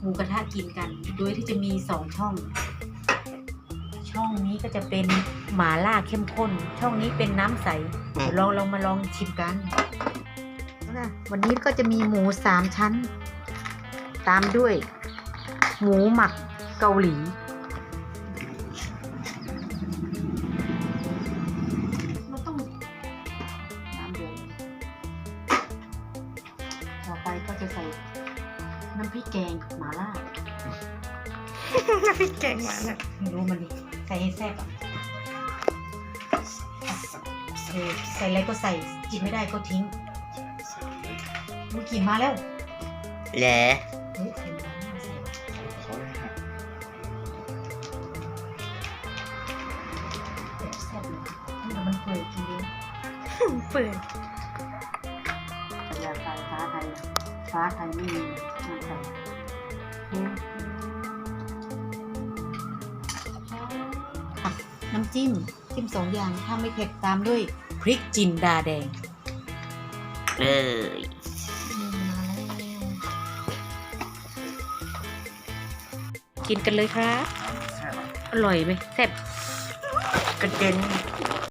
หมูกระทะกินกัน โดยที่จะมีสองช่อง ช่องนี้ก็จะเป็นหมาล่าเข้มข้น ช่องนี้เป็นน้ำใสลองลองมาลองชิมกันนะวันนี้ก็จะมีหมูสามชั้น ตามด้วย หมูหมักเกาหลี ริกแกงหมาล่าพริกแกงหวานอะไม่รู้มันดิใส่ให้แซ่บอะเออใส่อะไรก็ใส่กินไม่ได้ก็ทิ้งลูกขี่มาแล้วแหละเฮ้ยใส่หมาล่าใส่แบบแซ่บเลยนี่มันเปื่อยกินเองเปื่อยยาตายฟ้าไทย ฟ้าไทยไม่มีน้ำใส่ค่ะน้ำจิ้ม จิ้มสองอย่างถ้าไม่เผ็ดตามด้วยพริกจินดาแดงเลยกินกันเลยครับ อร่อยไหมแซ่บกระเด็น